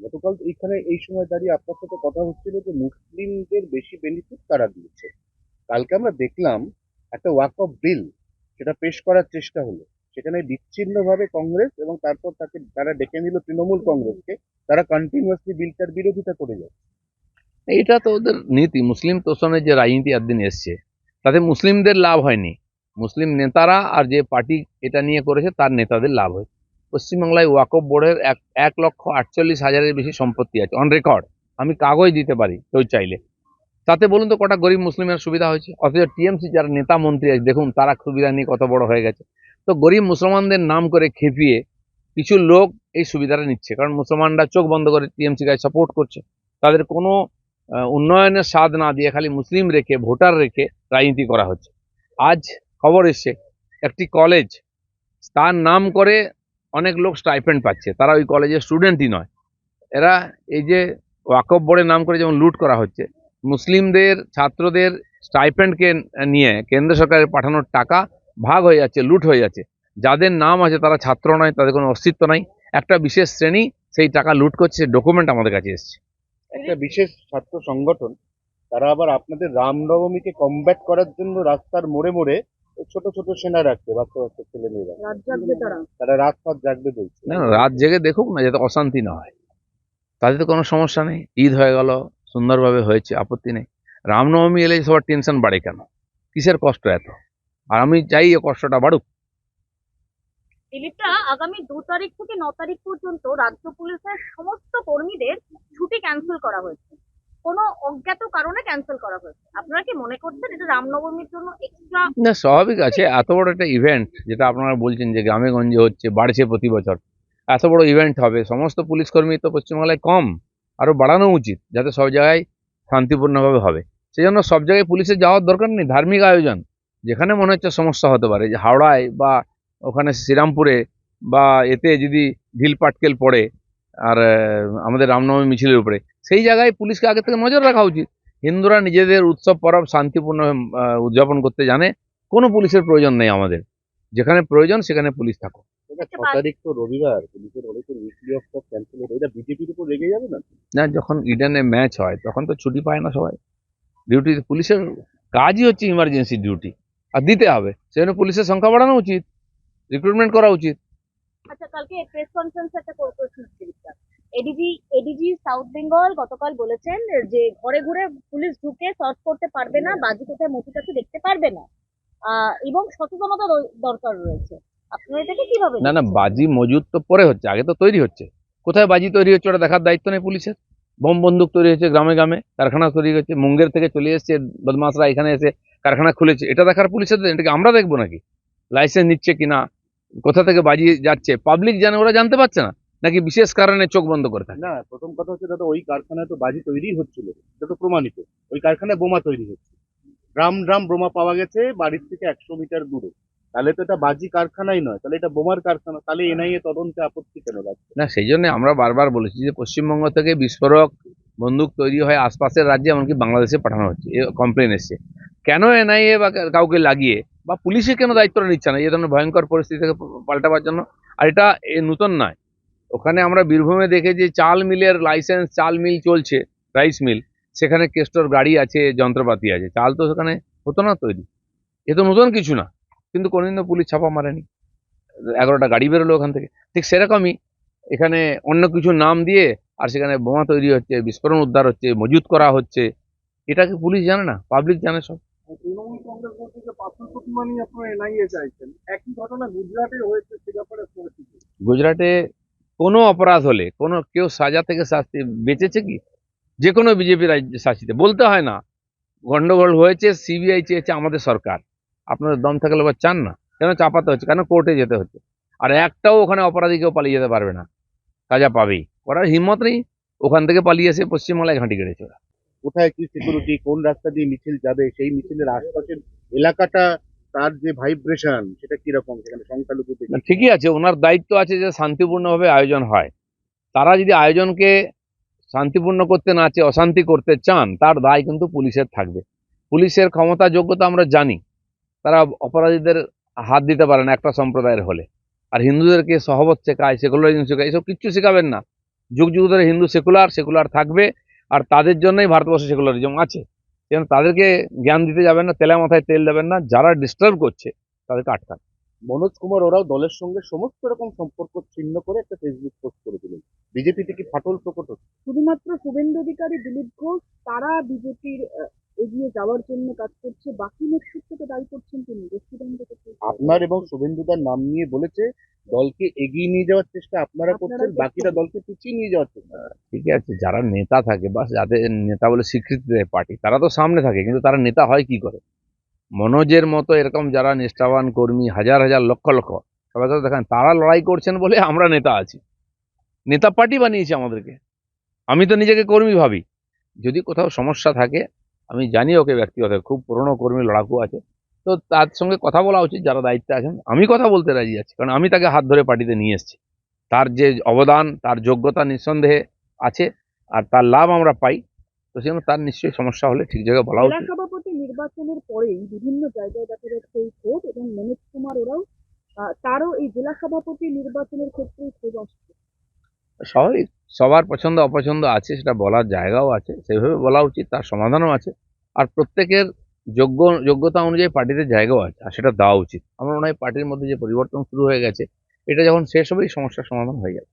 গতকাল এইখানে এই সময় দাঁড়িয়ে আপনার সাথে কথা হচ্ছিল যে মুসলিমদের বেশি বেনিফিট কারা দিয়েছে। কালকে আমরা দেখলাম একটা ওয়াক অফ বিল সেটা পেশ করার চেষ্টা হলো। সেখানে বিচ্ছিন্নভাবে কংগ্রেস এবং তারপর তাকে তারা ডেকে নিল তৃণমূল কংগ্রেসকে, তারা কন্টিনিউয়াসলি বিলটার বিরোধিতা করে যায় এটা তো ওদের নীতি। মুসলিম তোষণের যে রাজনীতি একদিন এসছে, তাতে মুসলিমদের লাভ হয়নি। মুসলিম নেতারা আর যে পার্টি এটা নিয়ে করেছে, তার নেতাদের লাভ হয়েছে পশ্চিমবাংলায় ওয়াকফ বোর্ডের এক এক লক্ষ আটচল্লিশ হাজারের বেশি সম্পত্তি আছে অন রেকর্ড আমি কাগজ দিতে পারি, কেউ চাইলে। তাতে বলুন তো কটা গরিব মুসলিমের সুবিধা হয়েছে? অথচ টিএমসি যারা নেতা মন্ত্রী আছে, দেখুন, তারা সুবিধা নিয়ে কত বড় হয়ে গেছে। তো গরিব মুসলমানদের নাম করে খেপিয়ে কিছু লোক এই সুবিধাটা নিচ্ছে, কারণ মুসলমানরা চোখ বন্ধ করে টিএমসি গায়ে সাপোর্ট করছে। তাদের কোনো উন্নয়নের স্বাদ না দিয়ে খালি মুসলিম রেখে, ভোটার রেখে রাজনীতি করা হচ্ছে। আজ খবর এসছে, একটি কলেজ তার নাম করে অনেক লোক স্টাইপেন্ড পাচ্ছে। তারা ওই কলেজের স্টুডেন্টই নয়। এরা এই যে ওয়াকফ বোর্ডের নাম করে যেমন লুট করা হচ্ছে, মুসলিমদের, ছাত্রদের স্টাইপেন্ডকে নিয়ে কেন্দ্র সরকারের পাঠানোর টাকা ভাগ হয়ে যাচ্ছে, লুট হয়ে যাচ্ছে। যাদের নাম আছে তারা ছাত্র নয়, তাদের কোনো অস্তিত্ব নাই। একটা বিশেষ শ্রেণি সেই টাকা লুট করছে ডকুমেন্ট আমাদের কাছে এসছে। একটা বিশেষ ছাত্র সংগঠন, তারা আবার আপনাদের রামনবমীকে কমব্যাট করার জন্য রাস্তার মোড়ে মোড়ে ছোট ছোট সেনা রাখছে বাচ্চা বাচ্চা ছেলে মেয়েরা। তারা। তারা রাত ফাত জাগবে বলছে। না রাত জেগে দেখুক না যাতে অশান্তি না হয়। তাতে তো কোনো সমস্যা নেই। ঈদ হয়ে গেল সুন্দরভাবে হয়েছে আপত্তি নেই। রামনবমী এলে সবার টেনশন বাড়ে কেন? কিসের কষ্ট এত? আর আমি চাই এই কষ্টটা বাড়ুক। দিলীপটা আগামী দু তারিখ থেকে ন তারিখ পর্যন্ত রাজ্য পুলিশের সমস্ত কর্মীদের ছুটি ক্যান্সেল করা হয়েছে। অজ্ঞাত কারণে ক্যান্সেল করা হয়েছে। আপনারা কি মনে করছেন এটা রামনবমীর জন্য এক্সট্রা না, স্বাভাবিক আছে। এত বড় একটা ইভেন্ট যেটা আপনারা বলছেন যে গ্রামে গঞ্জে হচ্ছে, বাড়ছে প্রতি বছর। এত বড় ইভেন্ট হবে। সমস্ত পুলিশ কর্মী তো পশ্চিমবাংলায় কম। আরও বাড়ানো উচিত, যাতে সব জায়গায় শান্তিপূর্ণভাবে হবে। সেই জন্য সব জায়গায় পুলিশের যাওয়ার দরকার নেই। ধার্মিক আয়োজন। যেখানে মনে হচ্ছে সমস্যা হতে পারে, যে হাওড়ায় বা ওখানে শ্রীরামপুরে বা এতে যদি ঢিল পাটকেল পড়ে, আর আমাদের রামনবমী মিছিলের উপরে সেই জায়গায় পুলিশকে আগে থেকে নজর রাখা উচিত। হিন্দুরা নিজেদের উৎসব পরব শান্তিপূর্ণ আহ, উদযাপন করতে জানে কোনো পুলিশের প্রয়োজন নেই আমাদের। যেখানে প্রয়োজন সেখানে পুলিশ থাকো তারিখ তো রবিবার পুলিশের অনেকের উইকলি অফ সব ক্যান্সেল হলো এটা বিজেপির উপর রেগে যাবে না? না যখন ইডেনে ম্যাচ হয় তখন তো ছুটি পায় না সবাই। ডিউটি পুলিশের কাজই হচ্ছে ইমার্জেন্সি ডিউটি আর দিতে হবে। সেজন্য পুলিশের সংখ্যা বাড়ানো উচিত। রিক্রুটমেন্ট করা উচিত। আচ্ছা কালকে প্রেস কনফারেন্স একটা দিলীপটা এডিজি এডিজি সাউথ বেঙ্গল গতকাল বলেছেন যে ঘরে ঘুরে পুলিশ ঢুকে সার্চ করতে পারবে না, বাজি কোথায় মতি কাছে দেখতে পারবে না। এবং সচেতনতা দরকার রয়েছে। আপনারা এটাকে কীভাবে না না, বাজি মজুদ তো পরে হচ্ছে, আগে তো তৈরি হচ্ছে। কোথায় বাজি তৈরি হচ্ছে ওটা দেখার দায়িত্ব নেই পুলিশের। বোম বন্দুক তৈরি হচ্ছে গ্রামে গ্রামে, কারখানা তৈরি হচ্ছে মুঙ্গের থেকে চলে এসছে বদমাসরা এখানে এসে কারখানা খুলেছে। এটা দেখার পুলিশের এটাকে আমরা দেখব নাকি? লাইসেন্স নিচ্ছে কিনা? কোথা থেকে বাজি যাচ্ছে? পাবলিক জানে, ওরা জানতে পারছে না। নাকি বিশেষ কারণে চোখ বন্ধ করে থাকে? না প্রথম কথা হচ্ছে দাদা ওই কারখানায় তো বাজি তৈরি হচ্ছিল এটা তো প্রমাণিত। ওই কারখানায় বোমা তৈরি হচ্ছে। ড্রাম ড্রাম বোমা পাওয়া গেছে বাড়ির থেকে একশো মিটার দূরে। তাহলে তো এটা বাজি কারখানাই নয় তাহলে এটা বোমার কারখানা তাহলে এনআইএ তদন্তে আপত্তি কেন লাগছে না সেই জন্য আমরা বারবার বলেছি যে পশ্চিমবঙ্গ থেকে বিস্ফোরক বন্দুক তৈরি হয় আশপাশের রাজ্যে এমনকি বাংলাদেশে পাঠানো হচ্ছে। এ কমপ্লেন এসছে। কেন এনআইএ বা কাউকে লাগিয়ে? বা পুলিশে কেন দায়িত্বটা নিচ্ছে না? এই ধরনের ভয়ঙ্কর পরিস্থিতি থেকে পাল্টাবার জন্য? আর এটা এ নতুন নয়। ওখানে আমরা বীরভূমে দেখে যে চাল মিলের লাইসেন্স চাল মিল চলছে রাইস মিল সেখানে কেস্টর গাড়ি আছে যন্ত্রপাতি আছে। চাল তো সেখানে হতো না তৈরি। এ তো নতুন কিছু না। কিন্তু কোনোদিন তো পুলিশ ছাপা মারেনি। এগারোটা গাড়ি বেরোলো ওখান থেকে। ঠিক সেরকমই এখানে অন্য কিছু নাম দিয়ে আর সেখানে বোমা তৈরি হচ্ছে বিস্ফোরণ উদ্ধার হচ্ছে মজুত করা হচ্ছে। এটাকে পুলিশ জানে না? পাবলিক জানে সব। তৃণমূল কংগ্রেস বলছে যে পাথর প্রতিমা নিয়ে আপনারা এনআইএ চাইছেন। একই ঘটনা গুজরাটে হয়েছে সে ব্যাপারে গুজরাটে কোনো অপরাধ হলে, কোনো কেউ সাজা থেকে শাস্তি বেঁচেছে কি? যে কোনো বিজেপি রাজ্য শাসিতে, বলতে হয় না, গন্ডগোল হয়েছে সিবিআই চেয়েছে আমাদের সরকার। আপনাদের দম থাকলে বা চান না, কেন চাপাতে হচ্ছে, কেন কোর্টে যেতে হচ্ছে? আর একটাও ওখানে অপরাধী কেউ পালিয়ে যেতে পারবে না সাজা পাবেই। করার হিম্মত নেই, ওখান থেকে পালিয়ে এসে পশ্চিমবাংলায় ঘাঁটি গেড়েছে ওরা। কোথায় কি সিকিউরিটি কোন রাস্তা দিয়ে মিছিল যাবে, সেই মিছিলের আশপাশের এলাকাটা তার যে ভাইব্রেশন সেটা কীরকম? সেখানে সংখ্যালঘু ঠিকই আছে, ওনার দায়িত্ব আছে যে শান্তিপূর্ণভাবে আয়োজন হয়। তারা যদি আয়োজনকে শান্তিপূর্ণ করতে না চেয়ে অশান্তি করতে চান, তার দায় কিন্তু পুলিশের থাকবে। পুলিশের ক্ষমতা যোগ্যতা আমরা জানি, তারা অপরাধীদের হাত দিতে পারে না একটা সম্প্রদায়ের হলে। আর হিন্দুদেরকে সহবত শেখায়, সেকুলারিজম শেখায়, এসব কিচ্ছু শেখাবেন না। যুগ যুগ ধরে হিন্দু সেকুলার সেকুলার থাকবে, আর তাদের জন্যই ভারতবর্ষে সেকুলারিজম আছে। যেন তাদেরকে জ্ঞান দিতে যাবেন না তেলা মাথায় তেল দেবেন না যারা ডিস্টার্ব করছে তাদেরকে আটকান। মনোজ কুমার ওরাও দলের সঙ্গে সমস্ত রকম সম্পর্ক ছিন্ন করে একটা ফেসবুক পোস্ট করে দিলেন। বিজেপি থেকে ফাটল প্রকট হচ্ছে। শুধুমাত্র শুভেন্দু অধিকারী দিলীপ ঘোষ তারা বিজেপির এগিয়ে যাওয়ার জন্য কাজ করছে। বাকি নেতৃত্বকে দায়ী করছেন তিনি আপনার এবং শুভেন্দুদার নাম নিয়ে বলেছে দলকে এগিয়ে নিয়ে যাওয়ার চেষ্টা আপনারা করছেন। বাকিরা দলকে পিছিয়ে নিয়ে যাওয়ার চেষ্টা। ঠিক আছে যারা নেতা থাকে বা যাদের নেতা বলে স্বীকৃতি দেয় পার্টি তারা তো সামনে থাকে কিন্তু তারা নেতা হয় কি করে? মনোজের মতো এরকম যারা নিষ্ঠাবান কর্মী হাজার হাজার লক্ষ লক্ষ সবাই তো দেখেন তারা লড়াই করছেন বলে আমরা নেতা আছি। নেতা পার্টি বানিয়েছে আমাদেরকে। আমি তো নিজেকে কর্মী ভাবি। যদি কোথাও সমস্যা থাকে আমি জানি ওকে ব্যক্তিগত, খুব পুরনো কর্মী, লড়াকু আছে। তো তার সঙ্গে কথা বলা উচিত, যারা দায়িত্বে আছেন। আমি কথা বলতে রাজি আছি, কারণ আমি তাকে হাত ধরে পার্টিতে নিয়ে এসেছি। তার যে অবদান, তার যোগ্যতা নিঃসন্দেহে আছে, আর তার লাভ আমরা পাই। তো সেজন্য তার নিশ্চয়ই সমস্যা হলে ঠিক জায়গায় বলা উচিত। সভাপতি নির্বাচনের পরেই বিভিন্ন জায়গায় দেখা যাচ্ছে এই ক্ষোভ এবং মনোজ কুমার ওরাও তারও এই জেলা সভাপতি নির্বাচনের ক্ষেত্রে ক্ষোভ আসছে। স্বাভাবিক। সবার পছন্দ, অপছন্দ আছে, সেটা বলার জায়গাও আছে সেভাবে বলা উচিত, তার সমাধানও আছে। আর প্রত্যেকের যোগ্য, যোগ্যতা অনুযায়ী পার্টিতে জায়গাও আছে, আর সেটা দেওয়া উচিত। আমার মনে হয় পার্টির মধ্যে যে পরিবর্তন শুরু হয়ে গেছে, এটা যখন শেষ হবে, এই সমস্যার সমাধান হয়ে যাবে।